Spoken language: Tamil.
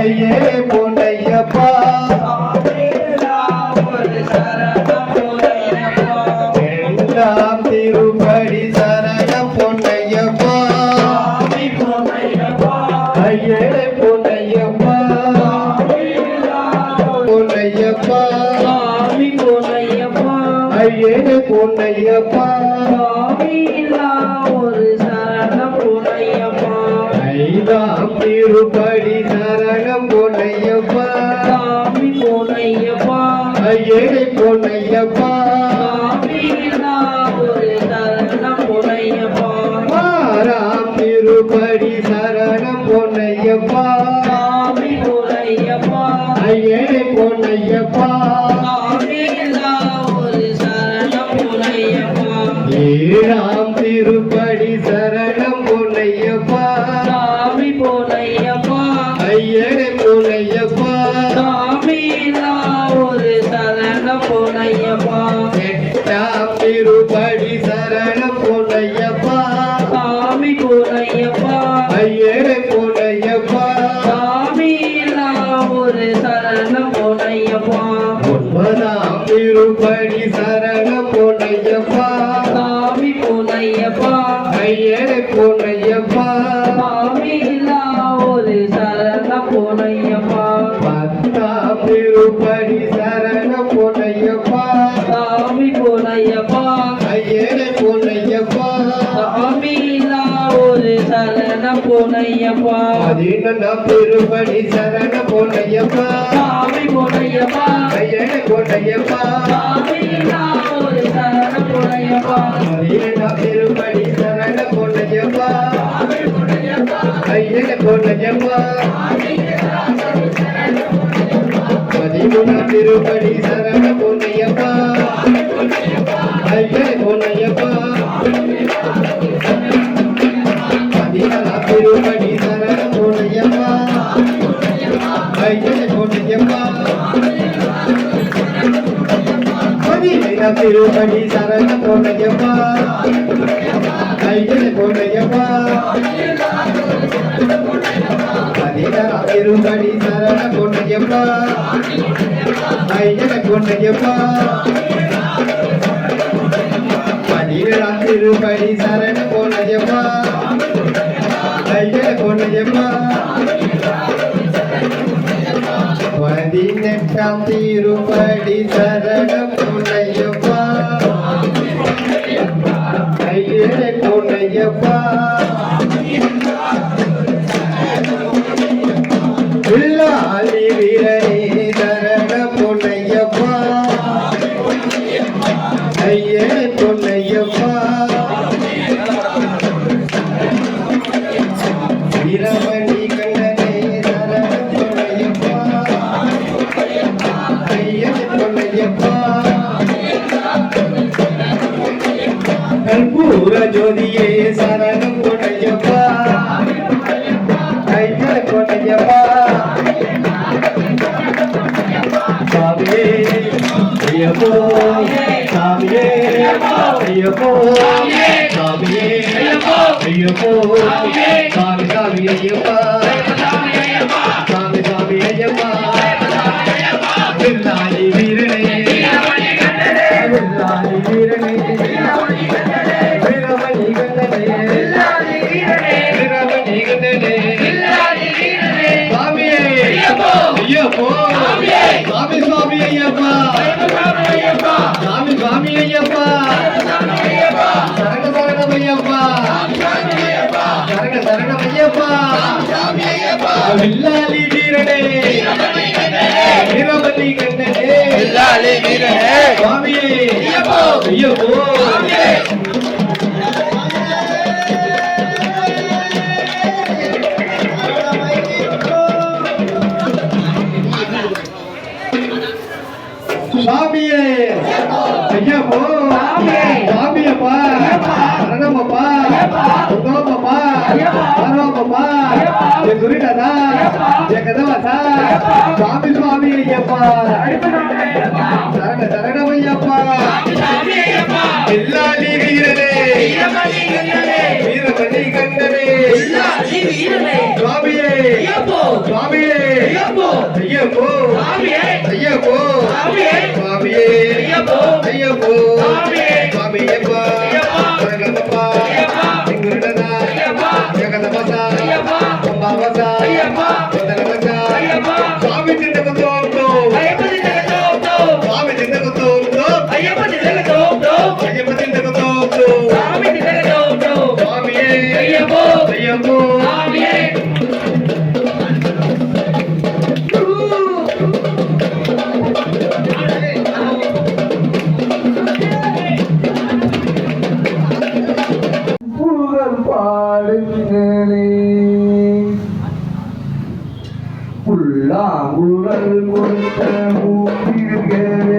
ஐயே பொன்னையப்பா. எல்லாம் திருப்படி சரண பொன்னையப்பா. ஐயே பொன்னையப்பா. பொன்னையப்பா. ஐயே பொன்னையப்பா. ஐந்தாம் திருப்படி சரணம் பொன்னையப்பா ஐயே பொன்னையப்பா ஆறாம் ஒன்பதாம் திருப்படி சரணம் பொன்னையப்பா ஐயே பொன்னையப்பா பத்தாம் போனையப்பா பதினொன்றாம் திருப்படி சரணம் பொன்னையப்பா. சாமி போனையப்பா ஐயே பொன்னையப்பா. சாமி ஒரு சரண போனையப்பா திருப்படி சரண பொன்னையப்பா கையில் பொன்னையப்பா பதினரா திருப்படி சரண பொன்னையப்பா கையில் பொன்னையப்பா பதினரா திருப்படி சரண பொன்னையப்பா கையில் பொன்னையப்பா பதினெட்டாம் திருப்படி சரணம் சாமியே ஐயப்போ சாமியே ஐயப்போ சாமி சாமி ஐயப்பா சாமி சாமி ஐயப்பா வில்லாளி வீரனே வில்லாளி வீரனே வீரமணி கண்டனே வீரமணி கண்டனே சாமியே ஐயப்போ சாமி சரணம் ஐயப்பா வீரனே. சுவாமியே. ஐயப்போ. சுவாமியப்பா. சரணமப்பா. பரமப்பா என் குருடதா என் கதவாசா சுவாமி சுவாமி ஐயப்பா. சரண சரணமையப்பா எல்லா நீகிறே வீரமணி கண்டனே. சுவாமியே. சுவாமியே. ஐயப்போ. ஐயப்போ. ஐயப்போ. சுவாமியே. ஐயப்போ. புல்லாங்குழல் கொடுத்த மூப்பிர்களே